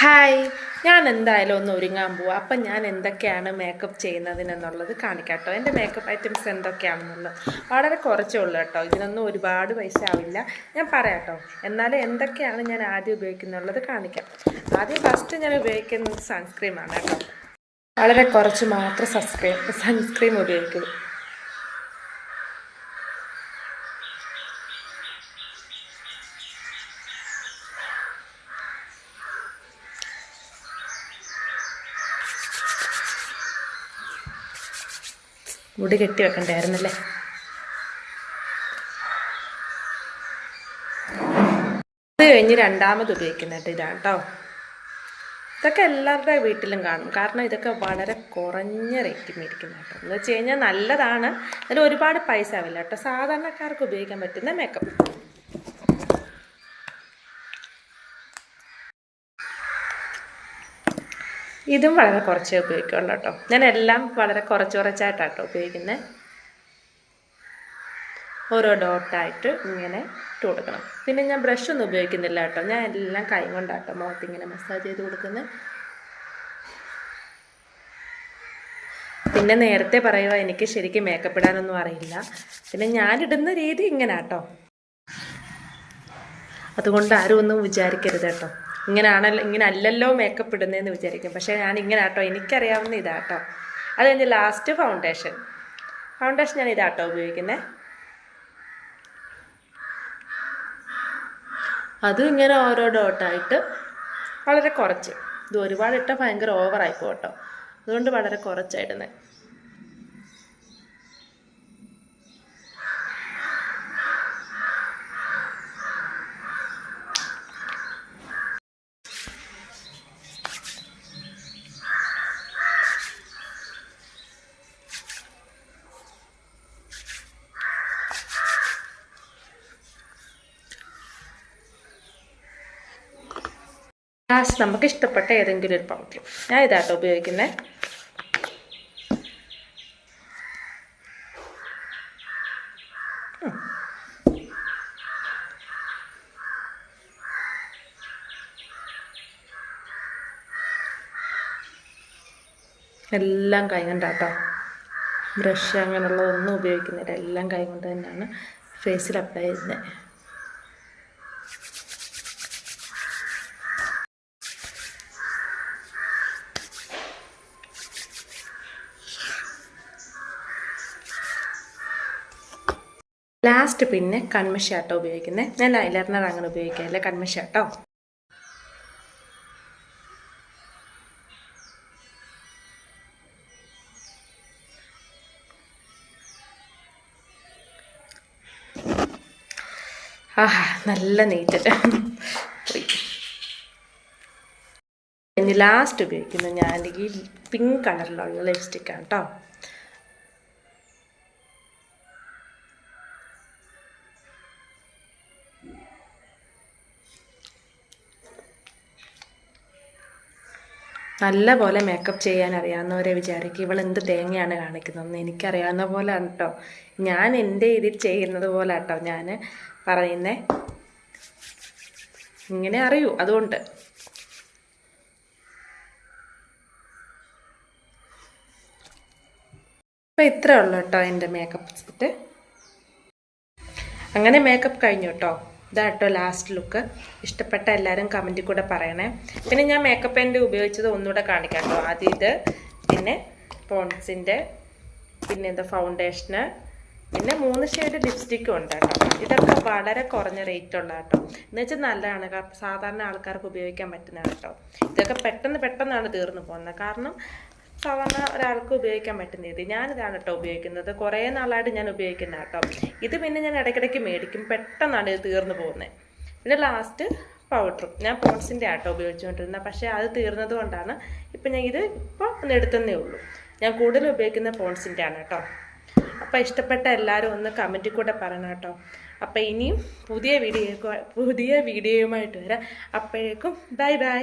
Hi. ഞാൻ എന്തായാലും ഒന്ന് ഒരുങ്ങാൻ പോവാം. അപ്പം ഞാൻ എന്തൊക്കെയാണ് മേക്കപ്പ് ചെയ്യുന്നതിനെന്നുള്ളത് കാണിക്കാം കേട്ടോ എന്റെ മേക്കപ്പ് ഐറ്റംസ് എന്തൊക്കെയാണെന്നുള്ളത്. വളരെ കുറച്ചേ ഉള്ളൂ കേട്ടോ. ഇതിനൊന്നും ഒരുപാട് പൈസ ആവില്ല. ഞാൻ പറയാം കേട്ടോ എന്നാലും എന്തൊക്കെയാണ് ഞാൻ ആദ്യം ഉപയോഗിക്കുന്നുള്ളത് കാണിക്കാം. ആദ്യം ഫസ്റ്റ് ഞാൻ ഉപയോഗിക്കുന്നത് സൺസ്ക്രീമാണ് കേട്ടോ. വളരെ കുറച്ച് മാത്രം സൺസ്ക്രീം സൺസ്ക്രീം ഉപയോഗിക്കുന്നു മുടി കെട്ടി വെക്കണ്ടായിരുന്നല്ലേ? അത് കഴിഞ്ഞ് രണ്ടാമത് ഉപയോഗിക്കുന്നുണ്ട് ഇതാണ് കേട്ടോ ഇതൊക്കെ എല്ലാവരുടെ വീട്ടിലും കാണും. കാരണം ഇതൊക്കെ വളരെ കുറഞ്ഞ റേറ്റ് മേടിക്കുന്ന കേട്ടോ എന്ന് വെച്ച് കഴിഞ്ഞാൽ നല്ലതാണ്. അതിൽ ഒരുപാട് പൈസ ആവില്ല കേട്ടോ സാധാരണക്കാർക്ക് ഉപയോഗിക്കാൻ പറ്റുന്ന മേക്കപ്പ് ഇതും വളരെ കുറച്ച് ഉപയോഗിക്കുള്ളൂ കേട്ടോ. ഞാൻ എല്ലാം വളരെ കുറച്ച് കുറച്ചായിട്ടാണ് കേട്ടോ ഉപയോഗിക്കുന്നത് ഓരോ ഡോട്ടായിട്ട് ഇങ്ങനെ ഇട്ട് കൊടുക്കണം. പിന്നെ ഞാൻ ബ്രഷ് ഒന്നും ഉപയോഗിക്കുന്നില്ല കേട്ടോ. ഞാൻ എല്ലാം കൈ കൊണ്ടാട്ടോ മുഖത്ത് ഇങ്ങനെ മസാജ് ചെയ്ത് കൊടുക്കുന്നത് പിന്നെ നേരത്തെ പറയുക എനിക്ക് ശരിക്കും മേക്കപ്പ് ഇടാനൊന്നും അറിയില്ല. പിന്നെ ഞാനിടുന്ന രീതി ഇങ്ങനെ കേട്ടോ അതുകൊണ്ട് ആരും ഒന്നും വിചാരിക്കരുത് കേട്ടോ. ഇങ്ങനെയാണല്ലോ ഇങ്ങനെ അല്ലല്ലോ മേക്കപ്പ് ഇടുന്നതെന്ന് വിചാരിക്കും. പക്ഷേ ഞാൻ ഇങ്ങനെ ആട്ടോ എനിക്കറിയാവുന്ന ഇതാട്ടോ. അത് കഴിഞ്ഞ് ലാസ്റ്റ് ഫൗണ്ടേഷൻ ഫൗണ്ടേഷൻ ഞാൻ ഇതാട്ടോ ഉപയോഗിക്കുന്നത് അതും ഇങ്ങനെ ഓരോ ഡോട്ടായിട്ട് വളരെ കുറച്ച്. ഇത് ഒരുപാട് ഇട്ടാൽ ഭയങ്കര ഓവറായി പോട്ടോ അതുകൊണ്ട് വളരെ കുറച്ചായിടുന്നത് ലാസ്റ്റ് നമുക്ക് ഇഷ്ടപ്പെട്ട ഏതെങ്കിലും ഒരു പൗഡർ ഞാൻ ഇതാട്ടോ ഉപയോഗിക്കുന്നത് എല്ലാം കൈ കൊണ്ടാട്ടോ ബ്രഷ് അങ്ങനെയുള്ളതൊന്നും ഉപയോഗിക്കുന്നില്ല. എല്ലാം കൈ കൊണ്ട് തന്നെയാണ് ഫേസിൽ അപ്ലൈ ചെയ്യുന്നത് ലാസ്റ്റ് പിന്നെ കൺമഷി ആട്ടോ ഉപയോഗിക്കുന്നത് ഞാൻ ലൈലറിനർ അങ്ങനെ ഉപയോഗിക്കാറില്ല. കൺമഷി ആട്ടോ ആഹാ നല്ല പോയി. ഇനി ലാസ്റ്റ് ഉപയോഗിക്കുന്നത് ഞാൻ ഈ പിങ്ക് കളറിലുള്ള ലിപ്സ്റ്റിക്കാണ് കേട്ടോ നല്ല പോലെ മേക്കപ്പ് ചെയ്യാൻ അറിയാവുന്നവരെ വിചാരിക്കും ഇവൾ എന്ത് തേങ്ങയാണ് കാണിക്കുന്നതെന്ന്. എനിക്കറിയാവുന്ന പോലെയാണ് കേട്ടോ ഞാൻ എന്റെ ഇതിൽ ചെയ്യുന്നത് പോലെ കേട്ടോ ഞാൻ പറയുന്നേ. ഇങ്ങനെ അറിയൂ അതുകൊണ്ട്. അപ്പം ഇത്രേ ഉള്ളൂ കേട്ടോ എന്റെ മേക്കപ്പ് സെറ്റ് അങ്ങനെ മേക്കപ്പ് കഴിഞ്ഞു കേട്ടോ. ഇതാട്ടോ ലാസ്റ്റ് ലുക്ക് ഇഷ്ടപ്പെട്ട എല്ലാവരും കമന്റിൽ കൂടെ പറയണേ. പിന്നെ ഞാൻ മേക്കപ്പ് എന്റെ ഉപയോഗിച്ചത് ഒന്നുകൂടെ കാണിക്കാം കേട്ടോ ആദ്യം ഇത് പിന്നെ പോൺസിന്റെ പിന്നെ എന്താ ഫൗണ്ടേഷന് പിന്നെ മൂന്ന് ഷെയ്ഡ് ലിപ്സ്റ്റിക്കും ഉണ്ട് കേട്ടോ ഇതൊക്കെ വളരെ കുറഞ്ഞ റേറ്റ് ഉള്ള കേട്ടോ എന്ന് വെച്ചാൽ നല്ലതാണ്. സാധാരണ ആൾക്കാർക്ക് ഉപയോഗിക്കാൻ പറ്റുന്നതാണ് കേട്ടോ ഇതൊക്കെ പെട്ടെന്ന് പെട്ടെന്നാണ് തീർന്നു പോകുന്നത്. കാരണം സാധാരണ ഒരാൾക്ക് ഉപയോഗിക്കാൻ പറ്റുന്ന ഇത് ഞാനിതാണ് കേട്ടോ ഉപയോഗിക്കുന്നത്. കുറേ നാളായിട്ട് ഞാൻ ഉപയോഗിക്കുന്ന കേട്ടോ ഇത് പിന്നെ ഞാൻ ഇടയ്ക്കിടയ്ക്ക് മേടിക്കും. പെട്ടെന്നാണ് ഇത് തീർന്നു പോകുന്നത് പിന്നെ ലാസ്റ്റ് പൗഡറും ഞാൻ പോൺസിന്റെ ആട്ടോ ഉപയോഗിച്ചുകൊണ്ടിരുന്നത് പക്ഷേ അത് തീർന്നത് കൊണ്ടാണ് ഇപ്പം ഞാൻ ഇത് ഇപ്പോൾ ഒന്ന് എടുത്തതേ ഉള്ളൂ. ഞാൻ കൂടുതൽ ഉപയോഗിക്കുന്ന പോൺസിന്റെ ആണ് കേട്ടോ അപ്പോൾ ഇഷ്ടപ്പെട്ട എല്ലാവരും ഒന്ന് കമന്റിൽ കൂടെ പറയണം കേട്ടോ അപ്പോൾ ഇനിയും പുതിയ വീഡിയോ പുതിയ വീഡിയോയുമായിട്ട് വരാം. അപ്പോഴേക്കും ബൈ ബൈ.